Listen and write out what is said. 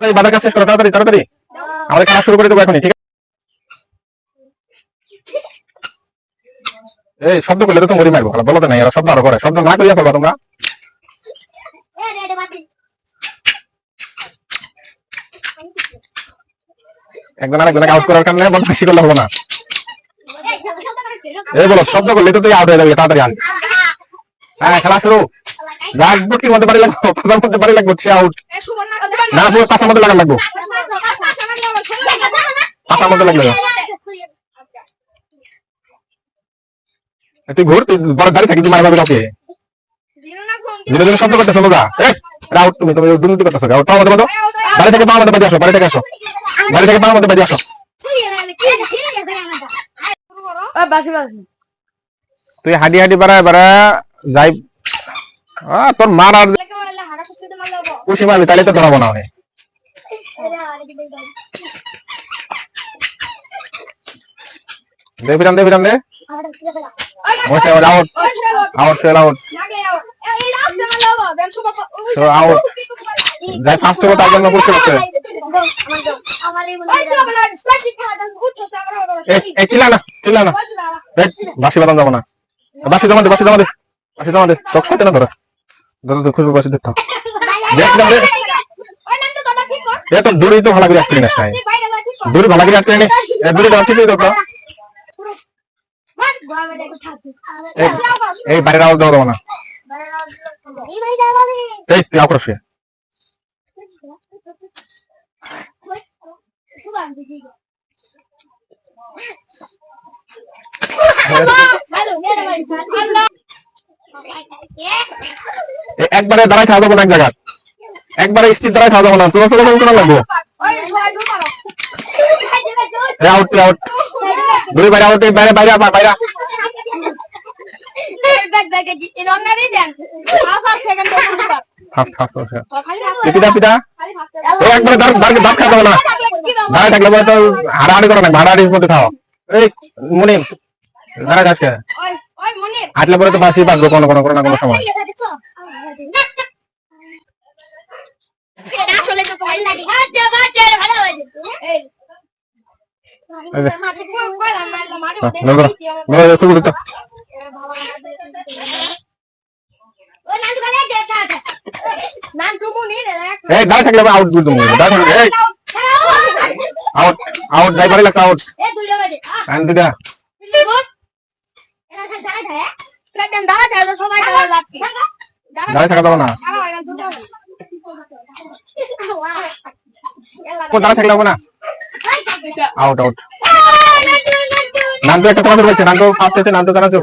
এই তাড়াতাড়ি শুরু করে দেবো এখনই, ঠিক এই, শব্দ করলে তো মরি মারবো বলো নাই এরা শব্দ আরও করে। শব্দ না করিয়া চলবা তোমরা। একজন আরেকজনকে আউট করার কারণে বেশি করলে হব না। এই বলো, শব্দ করলে তো তুই আউট হয়ে যাবে, তাড়াতাড়ি আন হ্যাঁ খেলা শুরু। কি মধ্যে বাড়ি লাগবো? মধ্যে বাড়ি লাগবো সে আউট না পুরো পাঁচার মধ্যে লাগান লাগবো। পাঁচার মধ্যে লাগবে তুই ঘুর তুই বড় গাড়ি থাকি তুই মারবা কাউকে ধীরে ধীরে শব্দ করতেছো লোকা আউট তুমি তুমি দুর্নীতি করতেছো আউট পাওয়া মধ্যে বাড়ি থেকে পাওয়া মধ্যে বাড়ি আসো বাড়ি থেকে আসো। বাড়ি থেকে পাওয়া মধ্যে বাড়ি আসো। তুই হাডি হাডি বাড়া বাড়া যাই তোর মার আর মারবি তাহলে তো ধরাবো না দে দে আউট আউট আউট out. যাই জন্য এই না, চিল্লা না। বাসি বাদাম যাব না। বাসি জমা দে বাসি জমা দে। জমা দে তোর সাথে না ধরে। ধরে তো দিতে দেখলাম রে এ তো দূরেই তো ভালো করে আসতে না নাই দূরে ভালো করে আসতে নেই এ দূরে যাও ঠিকই তো এই বাইরের আওয়াজ দেবো না। এই, তুই আউট আসে একবারে দাঁড়াই খাওয়া যাব না এক জায়গায়। একবারে স্থির দাঁড়াই খাওয়া যাব না। চলো চলো চলো লাগবো? আউট আউট দূরে বাইরে আউট বাইরে বাইরে আবার বাইরে। একবারে দাঁড় দাঁড় দাঁড় না। দাঁড়ায় থাকলে তো হাড়াহাড়ি করো না হাড়াহাড়ির মধ্যে খাও এই মনে দাঁড়ায় থাকছে হাঁটলে পরে তো বাসি বাঁচবো কোনো কোনো কোনো না কোনো সময় আউট আউট পারে লাগছে আউট দিদা দাঁড়ায় থাকা যাবে না ও দাঁড়ায় থাকলে হবে না আউট আউট তো একটা চানাচুর পাইছে নান্দু ফার্স্ট আছে নান্দু চানাচুর